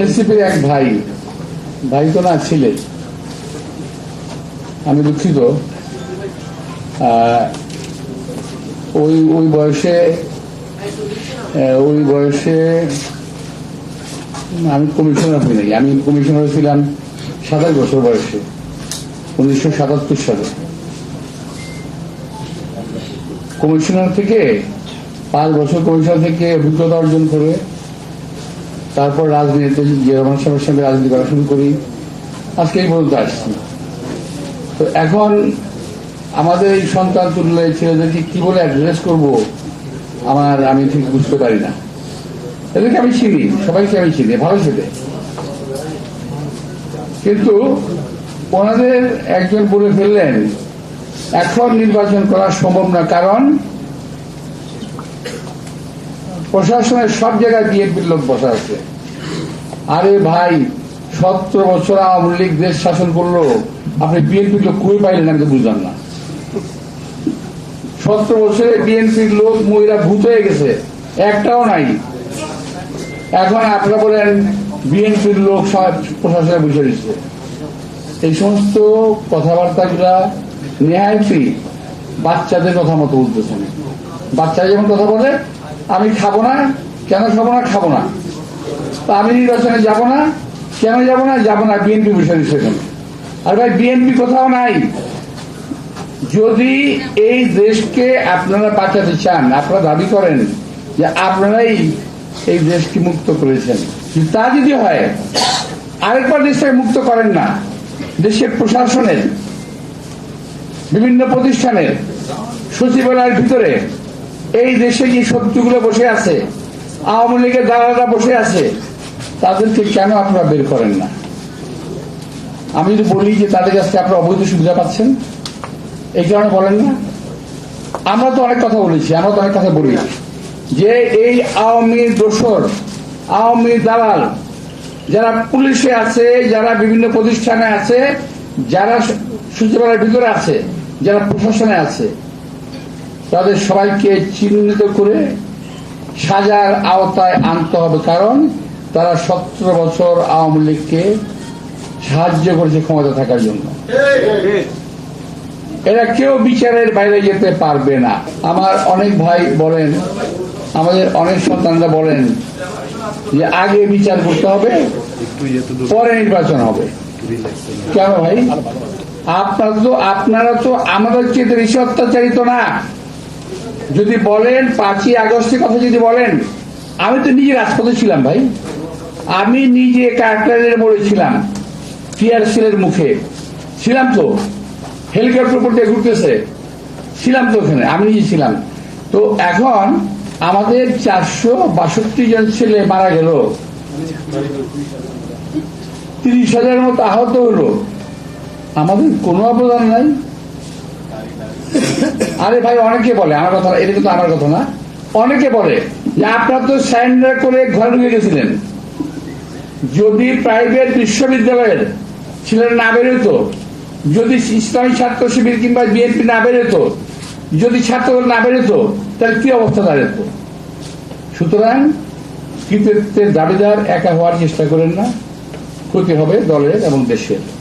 এনসিপির এক ভাই ভাই তো না ছিলেন আমি দুঃখিত। ওই ওই বয়সে ওই বয়সে আমি কমিশনার হই নাই। আমি কমিশনার ছিলাম সাতাশ বছর বয়সে, উনিশশো সাতাত্তর সালে। কমিশনার থেকে, পাঁচ বছর কমিশনার থেকে অভিজ্ঞতা অর্জন করে তারপর রাজনীতিতে জিয়া রহমান সাহেবের সঙ্গে রাজনীতি করা শুরু করি, আজকে এই পর্যন্ত আসছি। তো এখন আমাদের এই সন্তান তুললে ছেলেদেরকে কি বলে অ্যাড্রেস করব, আমার আমি ঠিক বুঝতে পারি না। এদেরকে আমি চিনি, সবাইকে আমি চিনি, ভালো ছেলে। কিন্তু ওনাদের একজন বলে ফেললেন, এখন নির্বাচন করা সম্ভব না, কারণ প্রশাসনের সব জায়গায় বিএনপির লোক বসা আছে। আরে ভাই, সত্তর বছর আওয়ামী লীগ দেশ শাসন করল, আপনি বিএনপির লোক কই পাইলেন আমি তো বুঝলাম না। সত্তর বছরে বিএনপির লোক, মহিলা ভূত হয়ে গেছে, একটাও নাই। এখন আপনারা বলেন, বিএনপির লোক সব প্রশাসনে বসে দিচ্ছে এই সমস্ত কথাবার্তাগুলা নেহায়তি বাচ্চাদের কথা মতো উঠতেছেন বাচ্চা যেমন কথা বলে আমি খাব না, কেন খাব না খাব না। আমি নির্বাচনে যাব না, কেন যাব না যাব না, বিএনপি বিষয় সেখানে আর ভাই, বিএনপি কোথাও নাই। যদি এই দেশকে আপনারা বাঁচাতে চান, আপনারা দাবি করেন যে আপনারাই এই দেশকে মুক্ত করেছেন। তা যদি হয়, আরেকবার দেশটাকে মুক্ত করেন না। দেশের প্রশাসনের, বিভিন্ন প্রতিষ্ঠানের সচিবালয়ের ভিতরে এই দেশে যে শত্রুগুলো বসে আছে? আওয়ামী লীগের দালালরা বসে আছে? তাদেরকে কেন আপনারা বের করেন না? আমি যদি বলি যে তাদের কাছ থেকে আপনারা অবৈধ সুবিধা পাচ্ছেন, এই কারণে বলেন না। আমরা তো অনেক কথা বলেছি, আমরা তো অনেক কথা বলি। যে এই আওয়ামী দোসর আওয়ামী দালাল, যারা পুলিশে আছে, যারা বিভিন্ন প্রতিষ্ঠানে আছে, যারা সচিবালয়ের ভিতরে আছে, যারা প্রশাসনে আছে তাদের সবাইকে চিহ্নিত করে সাজার আওতায় আনতে হবে, কারণ তারা সতেরো বছর আওয়ামী লীগকে সাহায্য করেছে ক্ষমতা থাকার জন্য। এরা কেউ বিচারের বাইরে যেতে পারবে না। আমার অনেক ভাই বলেন, আমাদের অনেক সন্তানরা বলেন যে আগে বিচার করতে হবে, পরে নির্বাচন হবে। কেন ভাই? আপনারা তো আপনারা তো আমাদের চেয়ে বেশি অত্যাচারিত না। যদি বলেন পাঁচই আগস্টের কথা যদি বলেন, আমি তো নিজে রাজপথে ছিলাম ভাই। আমি নিজে কাকরাইলের মোড়ে ছিলাম টিআরসিলের মুখে। ছিলাম তো, হেলিকপ্টার উপর দিয়ে ঘুরতেছে। ছিলাম তো ওখানে, আমি নিজে ছিলাম। তো এখন আমাদের চারশো বাষট্টি জন ছেলে মারা গেল। তিরিশ হাজারের মতো আহত হলো। আমাদের কোনো অবদান নাই। আরে ভাই, অনেকে বলে, আমার কথা, এটা কিন্তু আমার কথা না। অনেকে বলে যে আপনার তো সারেন্ডার করে ঘরে ঢুকে গেছিলেন। যদি প্রাইভেট বিশ্ববিদ্যালয়ের ছেলেরা না বেরোতো, যদি ইসলামী ছাত্র শিবির কিংবা বিএনপি না বেরোতো, যদি ছাত্রদল না বেরোতো, তাহলে কি অবস্থা দাঁড়াতো? সুতরাং কৃতিত্বের দাবিদার একা হওয়ার চেষ্টা করেন না। ক্ষতি হবে দলের এবং দেশের।